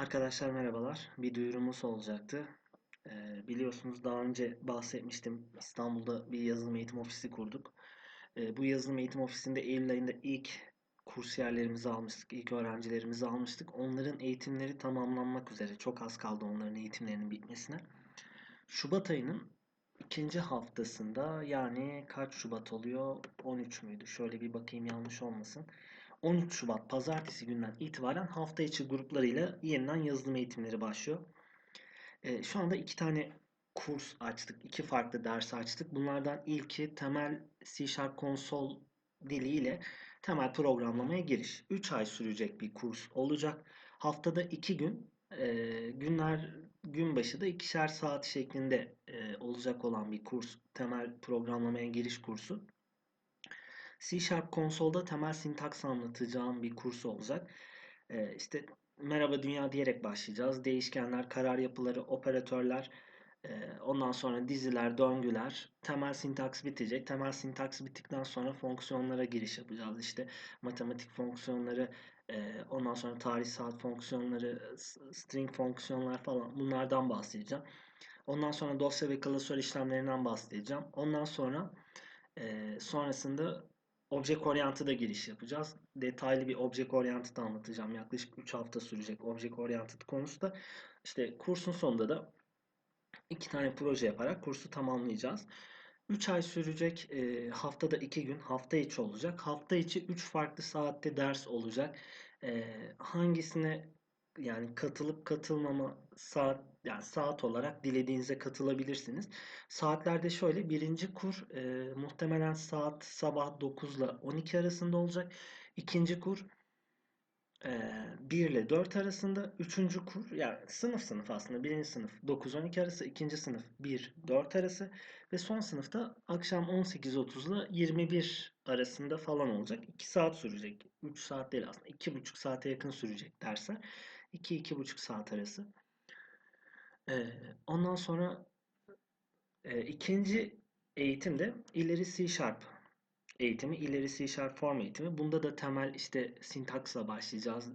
Arkadaşlar merhabalar. Bir duyurumuz olacaktı. Ee, biliyorsunuz daha önce bahsetmiştim. İstanbul'da bir yazılım eğitim ofisi kurduk. Ee, bu yazılım eğitim ofisinde Eylül ayında ilk kursiyerlerimizi almıştık, ilk öğrencilerimizi almıştık. Onların eğitimleri tamamlanmak üzere. Çok az kaldı onların eğitimlerinin bitmesine. Şubat ayının ikinci haftasında yani kaç Şubat oluyor? 13 müydü? Şöyle bir bakayım yanlış olmasın. 13 Şubat pazartesi günden itibaren hafta içi gruplarıyla yeniden yazılım eğitimleri başlıyor. Ee, şu anda iki tane kurs açtık. iki farklı ders açtık. Bunlardan ilki temel C Sharp konsol diliyle temel programlamaya giriş. 3 ay sürecek bir kurs olacak. Haftada 2 gün e, günler gün başı da ikişer saat şeklinde e, olacak olan bir kurs. Temel programlamaya giriş kursu. C Sharp konsolda temel sintaks anlatacağım bir kurs olacak. Ee, işte merhaba dünya diyerek başlayacağız. Değişkenler, karar yapıları, operatörler, e, ondan sonra diziler, döngüler, temel sintaks bitecek. Temel sintaks bittikten sonra fonksiyonlara giriş yapacağız. İşte matematik fonksiyonları, e, ondan sonra tarihsel fonksiyonları, string fonksiyonlar falan bunlardan bahsedeceğim. Ondan sonra dosya ve klasör işlemlerinden bahsedeceğim. Ondan sonra e, sonrasında Object Oriented'a giriş yapacağız. Detaylı bir Object Oriented anlatacağım. Yaklaşık 3 hafta sürecek Object Oriented konusu da. İşte kursun sonunda da iki tane proje yaparak kursu tamamlayacağız. 3 ay sürecek e, haftada 2 gün hafta içi olacak. Hafta içi 3 farklı saatte ders olacak. E, hangisine yani katılıp katılmama saat yani saat olarak dilediğinize katılabilirsiniz. Saatlerde şöyle birinci kur e, muhtemelen saat sabah 9 ile 12 arasında olacak. İkinci kur e, 1 ile 4 arasında. Üçüncü kur yani sınıf sınıf aslında. Birinci sınıf 9-12 arası. ikinci sınıf 1-4 arası. Ve son sınıfta akşam 18.30 ile 21 arasında falan olacak. 2 saat sürecek. 3 saat değil aslında. 2,5 saate yakın sürecek dersler. 2-2,5 saat arası. Ee, ondan sonra e, ikinci eğitim de ileri C Sharp eğitimi, ileri C Sharp form eğitimi. Bunda da temel işte sintaksla başlayacağız.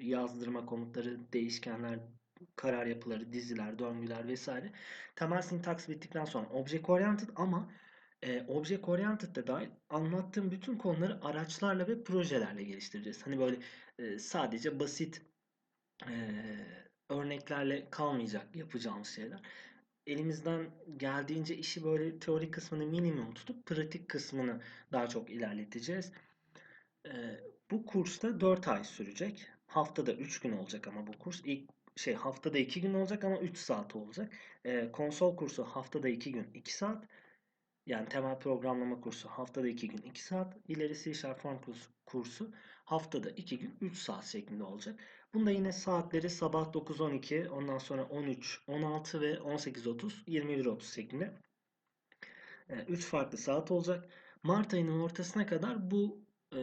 Yazdırma komutları, değişkenler, karar yapıları, diziler, döngüler vesaire. Temel sintaks bittikten sonra object oriented ama e, object oriented'de dahil anlattığım bütün konuları araçlarla ve projelerle geliştireceğiz. Hani böyle e, sadece basit örneklerle kalmayacak yapacağımız şeyler. Elimizden geldiğince işi böyle teori kısmını minimum tutup pratik kısmını daha çok ilerleteceğiz. E, bu kursta 4 ay sürecek. Haftada 3 gün olacak ama bu kurs. İlk şey haftada 2 gün olacak ama 3 saat olacak. E, konsol kursu haftada 2 gün 2 saat. Yani temel programlama kursu haftada 2 gün 2 saat. İleri C Sharp Form kursu haftada 2 gün 3 saat şeklinde olacak. Bunda yine saatleri sabah 9-12, ondan sonra 13, 16 ve 18.30, 21.30 şeklinde 3 e, farklı saat olacak. Mart ayının ortasına kadar bu e,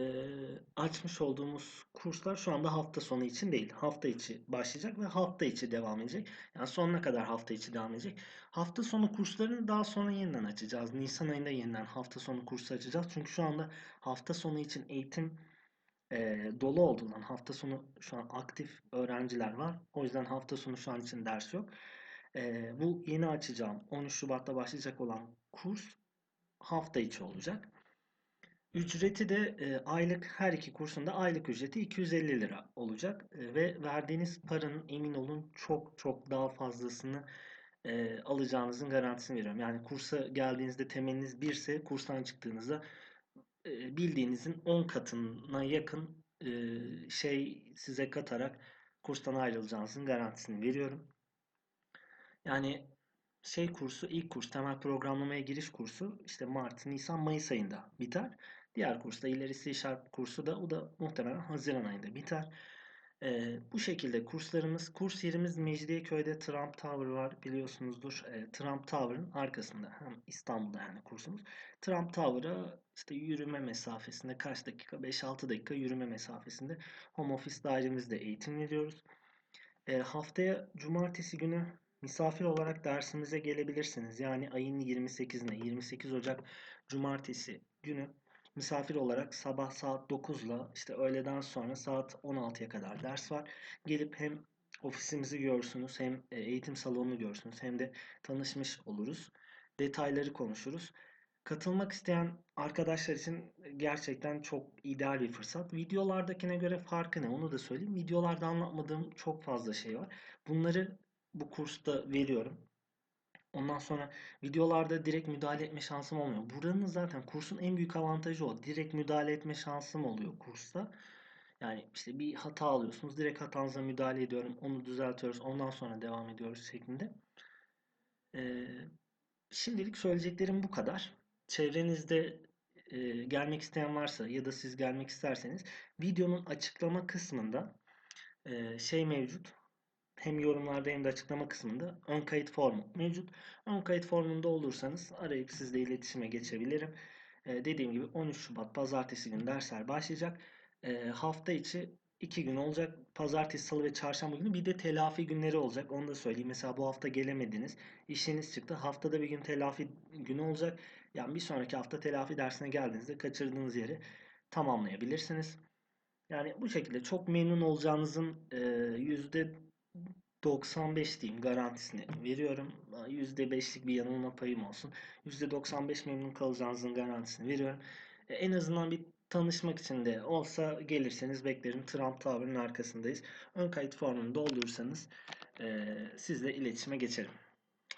açmış olduğumuz kurslar şu anda hafta sonu için değil. Hafta içi başlayacak ve hafta içi devam edecek. Yani sonuna kadar hafta içi devam edecek. Hafta sonu kurslarını daha sonra yeniden açacağız. Nisan ayında yeniden hafta sonu kursu açacağız. Çünkü şu anda hafta sonu için eğitim e, dolu olduğundan hafta sonu şu an aktif öğrenciler var. O yüzden hafta sonu şu an için ders yok. E, bu yeni açacağım 13 Şubat'ta başlayacak olan kurs hafta içi olacak. Ücreti de e, aylık her iki kursunda aylık ücreti 250 lira olacak e, ve verdiğiniz paranın emin olun çok çok daha fazlasını e, alacağınızın garantisini veriyorum. Yani kursa geldiğinizde temeliniz 1 ise kurstan çıktığınızda bildiğinizin 10 katına yakın şey size katarak kurstan ayrılacağınızın garantisini veriyorum. Yani şey kursu, ilk kurs, temel programlamaya giriş kursu işte Mart, Nisan, Mayıs ayında biter. Diğer kursta ileri C Sharp kursu da o da muhtemelen Haziran ayında biter. Ee, bu şekilde kurslarımız, kurs yerimiz Mecidiyeköy'de Trump Tower var biliyorsunuzdur. Ee, Trump Tower'ın arkasında hem İstanbul'da yani kursumuz. Trump Tower'a işte yürüme mesafesinde kaç dakika? 5-6 dakika yürüme mesafesinde home office dairemizde eğitim veriyoruz. Ee, haftaya cumartesi günü misafir olarak dersimize gelebilirsiniz. Yani ayın 28'ine 28 Ocak cumartesi günü misafir olarak sabah saat 9 ile işte öğleden sonra saat 16'ya kadar ders var. Gelip hem ofisimizi görsünüz, hem e, eğitim salonunu görsünüz, hem de tanışmış oluruz. Detayları konuşuruz. Katılmak isteyen arkadaşlar için gerçekten çok ideal bir fırsat. Videolardakine göre farkı ne? Onu da söyleyeyim. Videolarda anlatmadığım çok fazla şey var. Bunları bu kursta veriyorum. Ondan sonra videolarda direkt müdahale etme şansım olmuyor. Buranın zaten kursun en büyük avantajı o. Direkt müdahale etme şansım oluyor kursta. Yani işte bir hata alıyorsunuz. Direkt hatanıza müdahale ediyorum. Onu düzeltiyoruz. Ondan sonra devam ediyoruz şeklinde. Ee, şimdilik söyleyeceklerim bu kadar. Çevrenizde e, gelmek isteyen varsa ya da siz gelmek isterseniz videonun açıklama kısmında e, şey mevcut. Hem yorumlarda hem de açıklama kısmında ön kayıt formu mevcut. Ön kayıt formunda olursanız arayıp sizle iletişime geçebilirim. E, dediğim gibi 13 Şubat Pazartesi günü dersler başlayacak. E, hafta içi 2 gün olacak. Pazartesi, Salı ve Çarşamba günü bir de telafi günleri olacak. Onu da söyleyeyim. Mesela bu hafta gelemediniz. işiniz çıktı. Haftada bir gün telafi günü olacak. Yani bir sonraki hafta telafi dersine geldiğinizde kaçırdığınız yeri tamamlayabilirsiniz. Yani bu şekilde çok memnun olacağınızın yüzde 95 diyeyim garantisini veriyorum. %5'lik bir yanılma payım olsun. %95 memnun kalacağınızın garantisini veriyorum. E, en azından bir tanışmak için de olsa gelirseniz beklerim. Trump Tower'ın arkasındayız. Ön kayıt formunu doldurursanız e, sizle iletişime geçerim.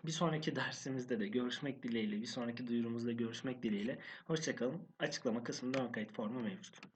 Bir sonraki dersimizde de görüşmek dileğiyle, bir sonraki duyurumuzda görüşmek dileğiyle. Hoşçakalın. Açıklama kısmında ön kayıt formu mevcut.